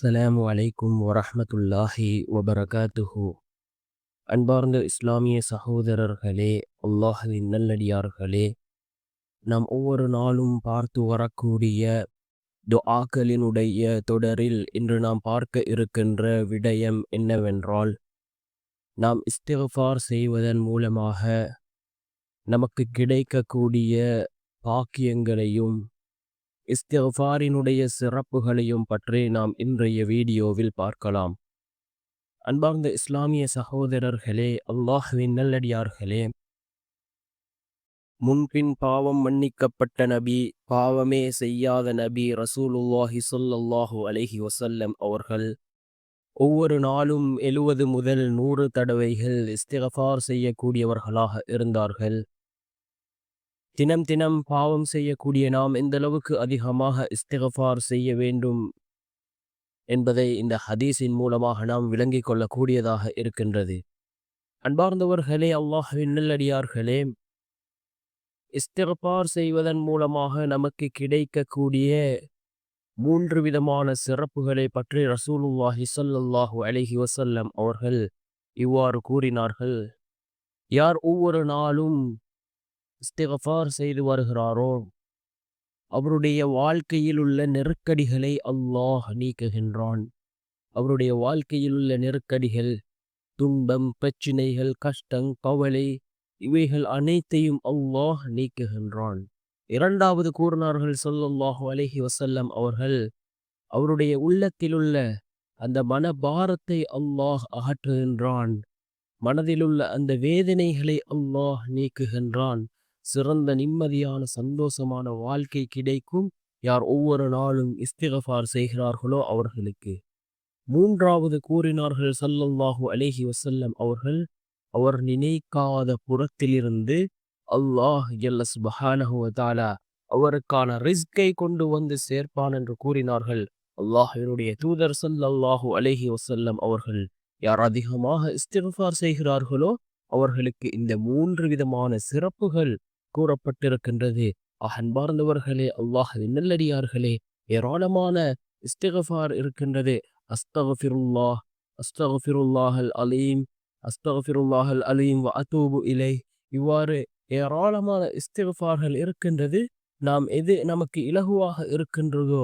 அஸ்ஸலாமு அலைக்கும் வரஹமத்துல்லாஹி வபரகாத்துஹு. அன்பார்ந்த இஸ்லாமிய சகோதரர்களே அல்லாஹின் நல்லடியார்களே நாம் ஒவ்வொரு நாளும் பார்த்து வரக்கூடிய துஆக்களினுடைய தொடரில் இன்று நாம் பார்க்க இருக்கின்ற விடயம் என்னவென்றால் நாம் இஸ்திஃபார் செய்வதன் மூலமாக நமக்கு கிடைக்கக்கூடிய பாக்கியங்களையும் இஸ்திஃபாரினுடைய சிறப்புகளையும் பற்றி நாம் இன்றைய வீடியோவில் பார்க்கலாம். அன்பார்ந்த இஸ்லாமிய சகோதரர்களே அல்லாஹுவின் நல்லடியார்களே. முன்பின் பாவம் மன்னிக்கப்பட்ட நபி பாவமே செய்யாத நபி ரசூலுல்லாஹி சொல்லல்லாஹு அலஹி வசல்லம் அவர்கள். ஒவ்வொரு நாளும் எழுவது முதல் நூறு தடவைகள் இஸ்திகஃபார் செய்யக்கூடியவர்களாக இருந்தார்கள். தினம் தினம் பாவம் செய்யக்கூடிய நாம் எந்த அளவுக்கு அதிகமாக இஸ்திகஃபார் செய்ய வேண்டும் என்பதை இந்த ஹதீஸின் மூலமாக நாம் விளங்கிக் கொள்ளக்கூடியதாக இருக்கின்றது. அன்பார்ந்தவர்களே அல்லாஹின் நல்லடியார்களே இஸ்திகபார் செய்வதன் மூலமாக நமக்கு கிடைக்கக்கூடிய மூன்று விதமான சிறப்புகளை பற்றி ரசூலுல்லாஹி சல்லாஹூ அலஹி வசல்லம் அவர்கள் இவ்வாறு கூறினார்கள். யார் ஒவ்வொரு நாளும் இஸ்திகஃபார் செய்து வருகிறாரோ? அவருடைய வாழ்க்கையில் உள்ள நெருக்கடிகளை அல்லாஹ் நீக்குகின்றான். அவருடைய வாழ்க்கையில் உள்ள நெருக்கடிகள் துன்பம் பிரச்சினைகள் கஷ்டம் கவலை இவைகள் அனைத்தையும் அல்லாஹ் நீக்குகின்றான். இரண்டாவது கூறினார்கள் சொல்லல்லாஹு அலஹி வசல்லம் அவர்கள் அவருடைய உள்ளத்திலுள்ள அந்த மனபாரத்தை அல்லாஹ் அகற்றுகின்றான். மனதிலுள்ள அந்த வேதனைகளை அல்லாஹ் நீக்குகின்றான். சிறந்த நிம்மதியான சந்தோஷமான வாழ்க்கை கிடைக்கும். யார் ஒவ்வொரு நாளும் இஸ்திகஃபார் செய்கிறார்களோ அவர்களுக்கு. மூன்றாவது கூறினார்கள் சல்லல்லாஹு அலேஹி வசல்லம் அவர்கள் அவர் நினைக்காத புறத்திலிருந்து அல்லாஹ் எல்லஸ் பஹானஹுவதாலா அவருக்கான ரிஸ்கை கொண்டு வந்து சேர்ப்பான் என்று கூறினார்கள். அல்லாஹினுடைய தூதர் சல்லல்லாஹு அலேஹி வசல்லம் அவர்கள் யார் அதிகமாக இஸ்திகஃபார் செய்கிறார்களோ அவர்களுக்கு இந்த மூன்று விதமான சிறப்புகள் கூறப்பட்டிருக்கின்றது. அன்பார்ந்தவர்களே அல்லாஹ் நல்லடியார்களே ஏராளமான இஸ்திகஃபார் இருக்கின்றது. அஸ்தகஃபிருல்லாஹ் அஸ்தகஃபிருல்லாஹல் அலீம் அஸ்தகஃபிருல்லாஹல் அலீம் வ அதூபு இலை இவ்வாறு ஏராளமான இஸ்திகஃபார்கள் இருக்கின்றது. நாம் எது நமக்கு இலகுவாக இருக்கின்றதோ